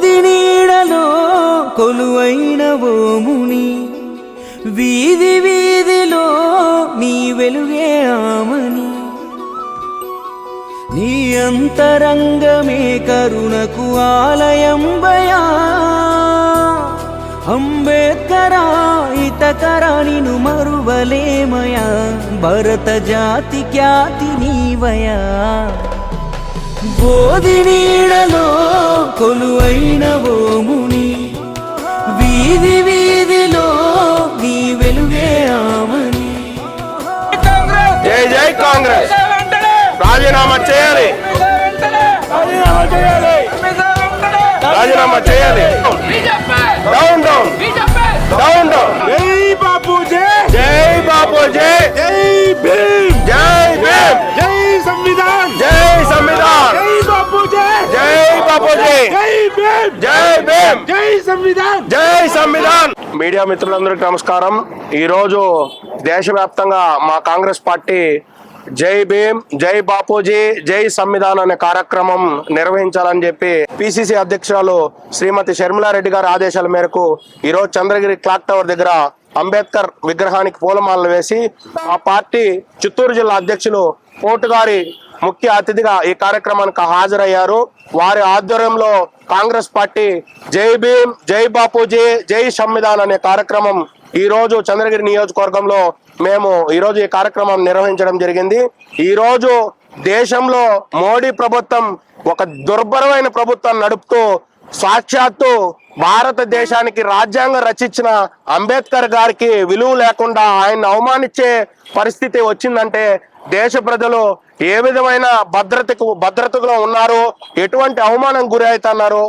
బోధి నీడలో కొలువైన ఓముని వీధి వీధిలో నీ వెలుగే ఆమని. నీ అంతరంగమే కరుణకు ఆలయం భయా. అంబేద్కరా ఇతకరా నిను మరువలేమయా భరత జాతి ఖ్యాతి నీవయా. బోధి నీడలో కొలువైన ఓముని వీధి వీధిలో నీ వెలుగే ఆమని. జై జై కాంగ్రెస్. రాజీనామా చేయాలి. రాజీనామా చేయాలి. డౌన్ డౌన్ డౌన్ జై సంవిధాన్. మీడియా మిత్రులందరికీ నమస్కారం. ఈరోజు దేశవ్యాప్తంగా మా కాంగ్రెస్ పార్టీ జై భీమ్ జై బాపూజీ జై సంవిధాన్ అనే కార్యక్రమం నిర్వహించాలని చెప్పి పిసిసి అధ్యక్షురాలు శ్రీమతి షర్మిలారెడ్డి గారి ఆదేశాల మేరకు ఈరోజు చంద్రగిరి క్లాక్ టవర్ దగ్గర అంబేద్కర్ విగ్రహానికి పూలమాలలు వేసి ఆ పార్టీ చిత్తూరు జిల్లా అధ్యక్షులు పోటు గారి ముఖ్య అతిథిగా ఈ కార్యక్రమానికి హాజరయ్యారు. వారి ఆధ్వర్యంలో కాంగ్రెస్ పార్టీ జై భీమ్ జై బాపూజీ జై సంవిధాన్ అనే కార్యక్రమం ఈ రోజు చంద్రగిరి నియోజకవర్గంలో మేము ఈ రోజు ఈ కార్యక్రమం నిర్వహించడం జరిగింది. ఈ రోజు దేశంలో మోడీ ప్రభుత్వం ఒక దుర్భరమైన ప్రభుత్వం నడుపుతూ సాక్షాత్తు భారతదేశానికి రాజ్యాంగం రచించిన అంబేద్కర్ గారికి విలువ లేకుండా ఆయన్ని అవమానించే పరిస్థితి వచ్చిందంటే దేశ ప్రజలు ఏ విధమైన భద్రతకు భద్రతలో ఉన్నారు? ఎటువంటి అవమానం గురి అవుతున్నారు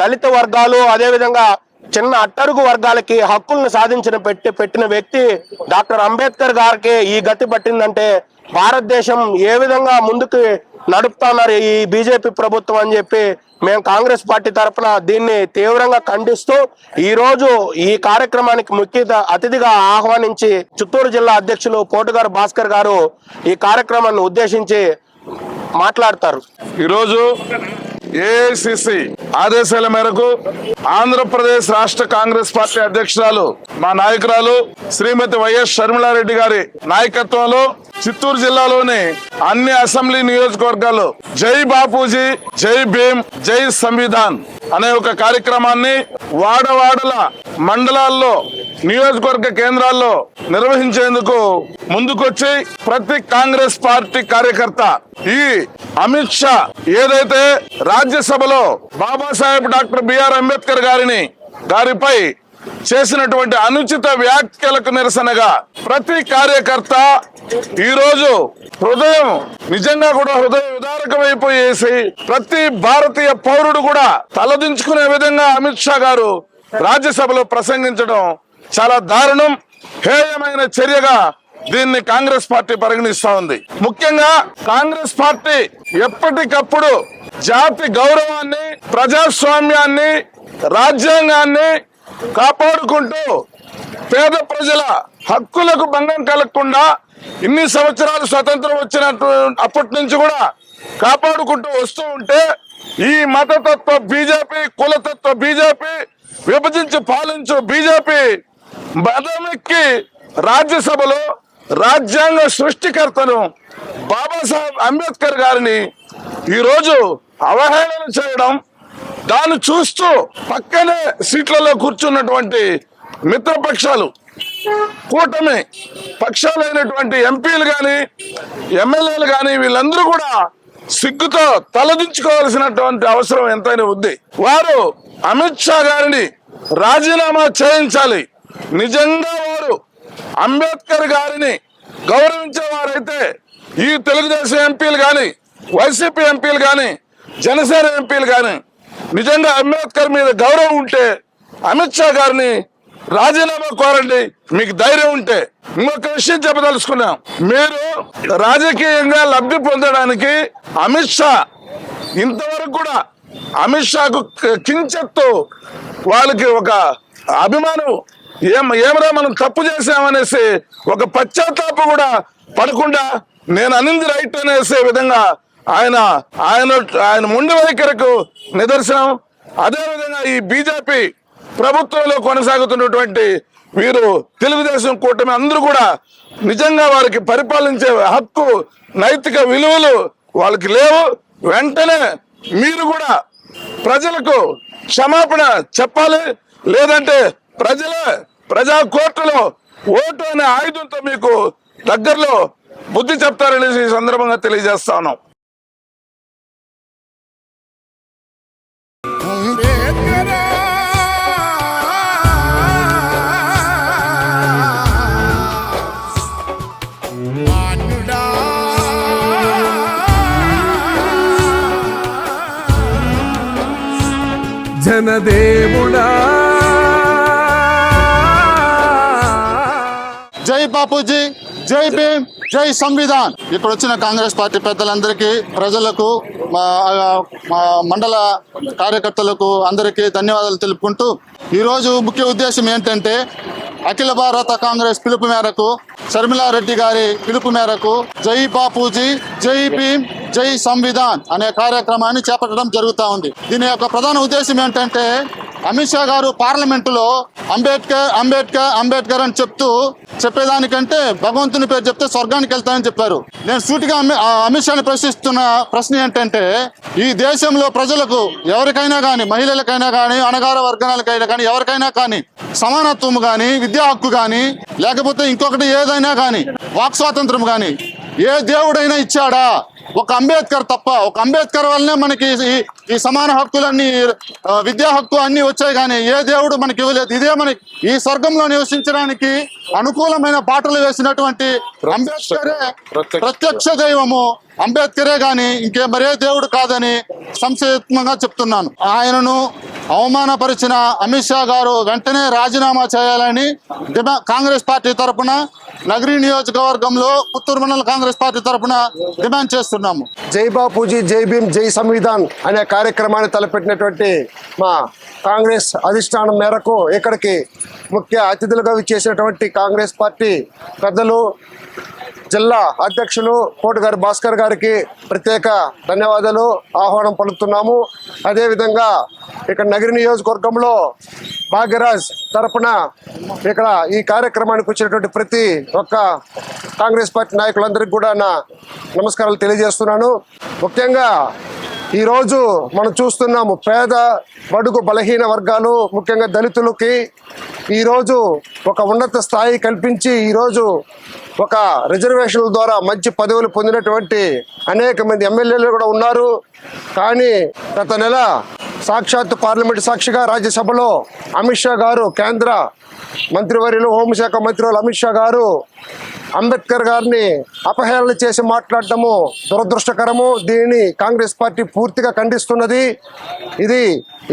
దళిత వర్గాలు అదేవిధంగా చిన్న అట్టరుగు వర్గాలకి హక్కులను సాధించిన పెట్టి పెట్టిన వ్యక్తి డాక్టర్ అంబేద్కర్ గారికి ఈ గతి పట్టిందంటే భారతదేశం ఏ విధంగా ముందుకు నడుపుతున్నారు ఈ బీజేపీ ప్రభుత్వం అని చెప్పి మేము కాంగ్రెస్ పార్టీ తరఫున దీన్ని తీవ్రంగా ఖండిస్తూ ఈరోజు ఈ కార్యక్రమానికి ముఖ్య అతిథిగా ఆహ్వానించి చిత్తూరు జిల్లా అధ్యక్షులు పోటుగారు భాస్కర్ గారు ఈ కార్యక్రమాన్ని ఉద్దేశించి మాట్లాడతారు. ఈరోజు ఏఐసిసి ఆదేశాల మేరకు ఆంధ్రప్రదేశ్ రాష్ట్ర కాంగ్రెస్ పార్టీ అధ్యక్షురాలు మా నాయకురాలు శ్రీమతి వైఎస్ షర్మిలారెడ్డి గారి నాయకత్వంలో చిత్తూరు జిల్లాలోని అన్ని అసెంబ్లీ నియోజకవర్గాలు జై బాపూజీ జై భీమ్ జై సంవిధాన్ అనే ఒక కార్యక్రమాన్ని వాడవాడల మండలాల్లో నియోజకవర్గ కేంద్రాల్లో నిర్వహించేందుకు ముందుకొచ్చి ప్రతి కాంగ్రెస్ పార్టీ కార్యకర్త ఈ అమిత్ షా ఏదైతే రాజ్యసభలో బాబాసాహెబ్ డాక్టర్ బిఆర్ అంబేద్కర్ గారిని గారిపై చేసినటువంటి అనుచిత వ్యాఖ్యలకు నిరసనగా ప్రతి కార్యకర్త ఈ రోజు హృదయం నిజంగా కూడా హృదయ విదారకమైపోయేసి ప్రతి భారతీయ పౌరుడు కూడా తలదించుకునే విధంగా అమిత్ షా గారు రాజ్యసభలో ప్రసంగించడం చాలా దారుణం హేయమైన చర్యగా దీన్ని కాంగ్రెస్ పార్టీ పరిగణిస్తా ఉంది. ముఖ్యంగా కాంగ్రెస్ పార్టీ ఎప్పటికప్పుడు జాతి గౌరవాన్ని ప్రజాస్వామ్యాన్ని రాజ్యాంగాన్ని కాపాడుకుంటూ పేద ప్రజల హక్కులకు భంగం కలగకుండా ఇన్ని సంవత్సరాలు స్వతంత్రం వచ్చినట్టు అప్పటి నుంచి కూడా కాపాడుకుంటూ వస్తూ ఉంటే ఈ మతతత్వ బీజేపీ కులతత్వ బీజేపీ విభజించి పాలించు బీజేపీ బదమెక్కి రాజ్యసభలో రాజ్యాంగ సృష్టికర్తను బాబాసాహెబ్ అంబేద్కర్ గారిని ఈరోజు అవహేళన చేయడం దాన్ని చూస్తూ పక్కనే సీట్లలో కూర్చున్నటువంటి మిత్రపక్షాలు కూటమి పక్షాలైనటువంటి ఎంపీలు కానీ ఎమ్మెల్యేలు కానీ వీళ్ళందరూ కూడా సిగ్గుతో తలదించుకోవాల్సినటువంటి అవసరం ఎంతైనా ఉంది. వారు అమిత్ షా గారిని రాజీనామా చేయించాలి. నిజంగా వారు అంబేద్కర్ గారిని గౌరవించేవారైతే ఈ తెలుగుదేశం ఎంపీలు కానీ వైసీపీ ఎంపీలు కానీ జనసేన ఎంపీలు కానీ నిజంగా అంబేద్కర్ మీద గౌరవం ఉంటే అమిత్ షా గారిని రాజీనామా కోరండి మీకు ధైర్యం ఉంటే. ఇంకొక విషయం చెప్పదలుచుకున్నాం. మీరు రాజకీయంగా లబ్ధి పొందడానికి అమిత్ షా ఇంతవరకు కూడా అమిత్ షాకు కించెత్తు వాళ్ళకి ఒక అభిమానం ఏం ఏమరా మనం తప్పు చేసామనేసి ఒక పశ్చాత్తాపం కూడా పడకుండా నేను అనింది రైట్ అనేసే విధంగా ఆయన ఆయన ఆయన ముందు వైఖరకు నిదర్శనం. అదేవిధంగా ఈ బీజేపీ ప్రభుత్వంలో కొనసాగుతున్నటువంటి వీరు తెలుగుదేశం కూటమి అందరూ కూడా నిజంగా వారికి పరిపాలించే హక్కు నైతిక విలువలు వాళ్ళకి లేవు. వెంటనే మీరు కూడా ప్రజలకు క్షమాపణ చెప్పాలి. లేదంటే ప్రజలే ప్రజా కోర్టులో ఓటు అనే ఆయుధంతో మీకు దగ్గరలో బుద్ధి చెప్తారని ఈ సందర్భంగా తెలియజేస్తాను జనదేవుడా. జై బాపూజీ జై భీమ్ జై సంవిధాన్. ఇప్పుడు వచ్చిన కాంగ్రెస్ పార్టీ పెద్దలందరికీ ప్రజలకు మండల కార్యకర్తలకు అందరికీ ధన్యవాదాలు తెలుపుకుంటూ ఈరోజు ముఖ్య ఉద్దేశం ఏంటంటే అఖిల భారత కాంగ్రెస్ పిలుపు మేరకు శర్మిలారెడ్డి గారి పిలుపు మేరకు జై బాపూజీ జై భీమ్ జై సంవిధాన్ అనే కార్యక్రమాన్ని చేపట్టడం జరుగుతూ ఉంది. దీని యొక్క ప్రధాన ఉద్దేశం ఏంటంటే అమిత్ షా గారు పార్లమెంటులో అంబేద్కర్ అంబేద్కర్ అంబేద్కర్ అని చెప్తూ చెప్పేదానికంటే భగవంతుని పేరు చెప్తే స్వర్గానికి వెళ్తానని చెప్పారు. నేను సూటిగా అమిత్ షాని ప్రశ్నిస్తున్న ప్రశ్న ఏంటంటే ఈ దేశంలో ప్రజలకు ఎవరికైనా కానీ మహిళలకైనా కానీ అణగార వర్గాలకైనా కానీ ఎవరికైనా కానీ సమానత్వం కానీ విద్యా హక్కు కానీ లేకపోతే ఇంకొకటి ఏదైనా కానీ వాక్ స్వాతంత్రం కానీ ఏ దేవుడైనా ఇచ్చాడా? ఒక అంబేద్కర్ తప్ప. ఒక అంబేద్కర్ వల్లనే మనకి ఈ సమాన హక్కులన్నీ విద్యా హక్కు అన్ని వచ్చాయి కానీ ఏ దేవుడు మనకి ఇవ్వలేదు. ఇదే మనకి ఈ స్వర్గంలో నివసించడానికి అనుకూలమైన బాటలు వేసినటువంటి అంబేద్కరే ప్రత్యక్ష దైవము. అంబేద్కరే గాని ఇంకే మరే దేవుడు కాదని సంశయత్మంగా చెప్తున్నాను. ఆయనను అవమానపరిచిన అమిత్ షా గారు వెంటనే రాజీనామా చేయాలని డిమా కాంగ్రెస్ పార్టీ తరఫున నగరీ నియోజకవర్గంలో పుత్తూరు మండల కాంగ్రెస్ పార్టీ తరఫున డిమాండ్ చేస్తున్నాము. జై బాపూజీ జై భీమ్ జై సంవిధాన్ అనే కార్యక్రమాన్ని తలపెట్టినటువంటి మా కాంగ్రెస్ అధిష్టానం మేరకు ఇక్కడికి ముఖ్య అతిథులుగా విచ్చేసినటువంటి కాంగ్రెస్ పార్టీ పెద్దలు జిల్లా అధ్యక్షులు కోటగారి భాస్కర్ గారికి ప్రత్యేక ధన్యవాదాలు ఆహ్వానం పలుకుతున్నాము. అదేవిధంగా ఇక్కడ నగరి నియోజకవర్గంలో భాగ్యరాజ్ తరపున ఇక్కడ ఈ కార్యక్రమానికి వచ్చినటువంటి ప్రతి ఒక్క కాంగ్రెస్ పార్టీ నాయకులందరికీ కూడా నా నమస్కారాలు తెలియజేస్తున్నాను. ముఖ్యంగా ఈరోజు మనం చూస్తున్నాము పేద బడుగు బలహీన వర్గాలు ముఖ్యంగా దళితులకి ఈరోజు ఒక ఉన్నత స్థాయి కల్పించి ఈరోజు ఒక రిజర్వేషన్ల ద్వారా మంచి పదవులు పొందినటువంటి అనేక మంది ఎమ్మెల్యేలు కూడా ఉన్నారు. కానీ గత నెల సాక్షాత్ పార్లమెంట్ సాక్షిగా రాజ్యసభలో అమిత్ షా గారు కేంద్ర మంత్రివర్యులు హోంశాఖ మంత్రి అమిత్ షా గారు అంబేద్కర్ గారిని అపహేళన చేసి మాట్లాడటము దురదృష్టకరము. దీనిని కాంగ్రెస్ పార్టీ పూర్తిగా ఖండిస్తున్నది. ఇది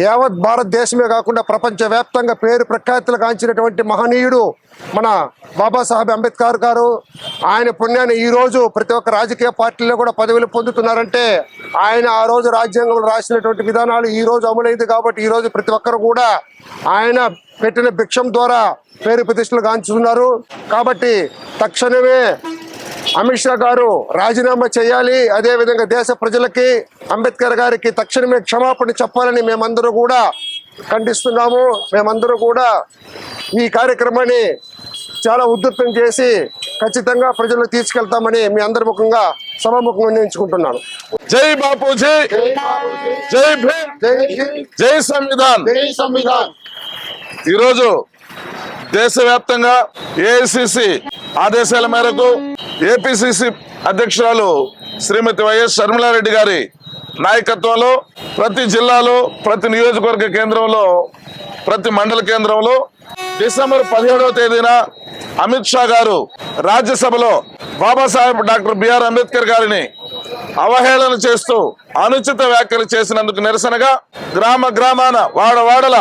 యావత్ భారతదేశమే కాకుండా ప్రపంచవ్యాప్తంగా పేరు ప్రఖ్యాతులు కాంచినటువంటి మహనీయుడు మన బాబాసాహెబ్ అంబేద్కర్ గారు. ఆయన పుణ్యాన్ని ఈ రోజు ప్రతి ఒక్క రాజకీయ పార్టీలో కూడా పదవులు పొందుతున్నారంటే ఆయన ఆ రోజు రాజ్యాంగంలో రాసినటువంటి విధానాలు ఈరోజు అమలైంది కాబట్టి ఈ రోజు ప్రతి ఒక్కరు కూడా ఆయన పెట్టిన భిక్షం ద్వారా పేరు ప్రతిష్టలు గాంచుతున్నారు. కాబట్టి తక్షణమే అమిత్ షా గారు రాజీనామా చేయాలి. అదే విధంగా దేశ ప్రజలకి అంబేద్కర్ గారికి తక్షణమే క్షమాపణ చెప్పాలని మేమందరూ కూడా ఖండిస్తున్నాము. మేమందరూ కూడా ఈ కార్యక్రమాన్ని చాలా ఉధృతం చేసి ఖచ్చితంగా ప్రజలు తీసుకెళ్తామని మీ అందరి ముఖంగా సభాముఖంగా నిర్ణయించుకుంటున్నాను. జై బాపూజీ జై జై జై సంవిధాన్. జై సంవిధాన్. ఈరోజు దేశవ్యాప్తంగా ఏఐసిసి ఆదేశాల మేరకు ఏపీసీసీ అధ్యక్షురాలు శ్రీమతి వైఎస్ షర్మిలారెడ్డి గారి నాయకత్వంలో ప్రతి జిల్లాలో ప్రతి నియోజకవర్గ కేంద్రంలో ప్రతి మండల కేంద్రంలో డిసెంబర్ పదిహేడవ తేదీన అమిత్ షా గారు రాజ్యసభలో బాబాసాహెబ్ డాక్టర్ బిఆర్ అంబేద్కర్ గారిని అవహేళన చేస్తూ అనుచిత వ్యాఖ్యలు చేసినందుకు నిరసనగా గ్రామ గ్రామాన వాడవాడల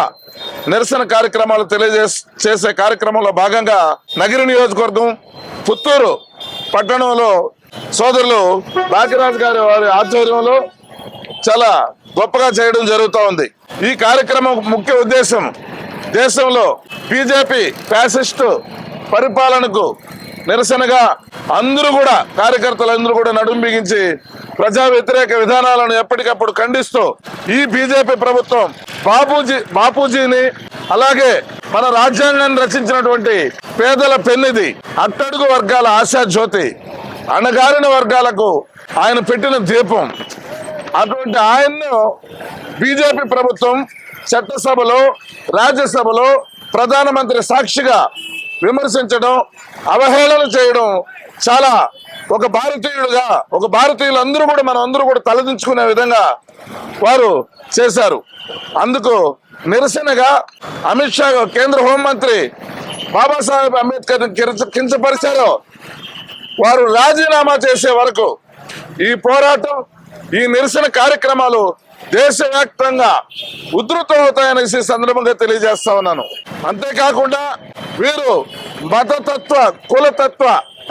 నిరసన కార్యక్రమాలు తెలియజే చేసే కార్యక్రమంలో భాగంగా నగిరి నియోజకవర్గం పుత్తూరు పట్టణంలో సోదరులు భాగ్యరాజు గారి వారి ఆధ్వర్యంలో చాలా గొప్పగా చేయడం జరుగుతూ ఉంది. ఈ కార్యక్రమం ముఖ్య ఉద్దేశం దేశంలో బీజేపీ ఫ్యాసిస్టు పరిపాలనకు నిరసనగా అందరూ కూడా కార్యకర్తలందరూ కూడా నడుం బిగించి ప్రజా వ్యతిరేక విధానాలను ఎప్పటికప్పుడు ఖండిస్తూ ఈ బీజేపీ ప్రభుత్వం బాపూజీ బాపూజీని అలాగే మన రాజ్యాంగాన్ని రచించినటువంటి పేదల పెన్నిది అట్టడుగు వర్గాల ఆశా జ్యోతి అణగారిన వర్గాలకు ఆయన పెట్టిన దీపం. అటువంటి ఆయన్ను బీజేపీ ప్రభుత్వం చట్టసభలో రాజ్యసభలో ప్రధానమంత్రి సాక్షిగా విమర్శించడం అవహేళన చేయడం చాలా ఒక భారతీయుడుగా ఒక భారతీయులందరూ కూడా మనం అందరూ కూడా తలదించుకునే విధంగా వారు చేశారు. అందుకు నిరసనగా అమిత్ షా కేంద్ర హోంమంత్రి బాబాసాహెబ్ అంబేద్కర్ కించపరిచారు. వారు రాజీనామా చేసే వరకు ఈ పోరాటం ఈ నిరసన కార్యక్రమాలు దేశవ్యాప్తంగా ఉధృతమవుతాయనేసి ఈ సందర్భంగా తెలియజేస్తా ఉన్నాను. అంతేకాకుండా వీరు మతతత్వ కులతత్వ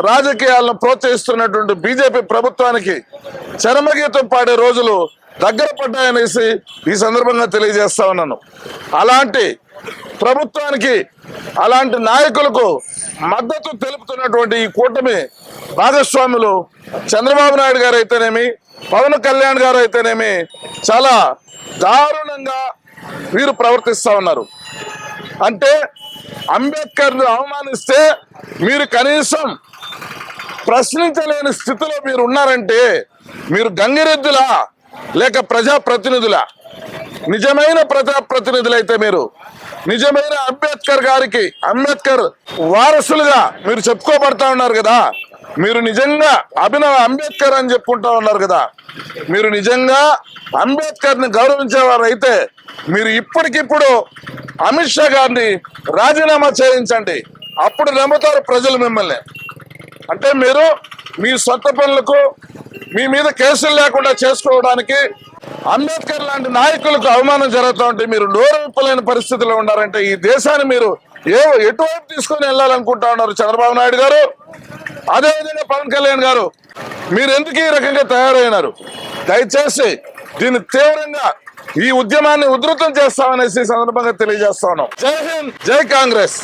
రాజకీయాలను ప్రోత్సహిస్తున్నటువంటి బీజేపీ ప్రభుత్వానికి చరమగీతం పాడే రోజులు దగ్గర పడ్డాయనేసి ఈ సందర్భంగా తెలియజేస్తా ఉన్నాను. అలాంటి ప్రభుత్వానికి అలాంటి నాయకులకు మద్దతు తెలుపుతున్నటువంటి ఈ కూటమి భాగస్వాములు చంద్రబాబు నాయుడు గారు అయితేనేమి పవన్ కళ్యాణ్ గారు అయితేనేమి చాలా దారుణంగా వీరు ప్రవర్తిస్తూ ఉన్నారు. అంటే అంబేద్కర్ను అవమానిస్తే మీరు కనీసం ప్రశ్నించలేని స్థితిలో మీరు ఉన్నారంటే మీరు గంగిరెద్దులా లేక ప్రజాప్రతినిధులా? నిజమైన ప్రజాప్రతినిధులైతే మీరు నిజమైన అంబేద్కర్ గారికి అంబేద్కర్ వారసులుగా మీరు చెప్పుకోబడతా ఉన్నారు కదా? మీరు నిజంగా అభినవ అంబేద్కర్ అని చెప్పుకుంటా ఉన్నారు కదా. మీరు నిజంగా అంబేద్కర్ని గౌరవించేవారు అయితే మీరు ఇప్పటికిప్పుడు అమిత్ షా గారిని రాజీనామా చేయించండి. అప్పుడు నమ్ముతారు ప్రజలు మిమ్మల్ని. అంటే మీరు మీ సొంత పనులకు మీ మీద కేసులు లేకుండా చేసుకోవడానికి అంబేద్కర్ లాంటి నాయకులకు అవమానం జరుగుతూ ఉంటే మీరు నోరు పరిస్థితిలో ఉన్నారంటే ఈ దేశాన్ని మీరు ఏ ఎటువైపు తీసుకొని వెళ్ళాలనుకుంటా ఉన్నారు చంద్రబాబు నాయుడు గారు? అదేవిధంగా పవన్ కళ్యాణ్ గారు మీరు ఎందుకు ఈ రకంగా తయారైనారు? దయచేసి దీన్ని తీవ్రంగా ఈ ఉద్యమాన్ని ఉధృతం చేస్తామనేసి సందర్భంగా తెలియజేస్తా ఉన్నాం. జై హింద్ జై కాంగ్రెస్.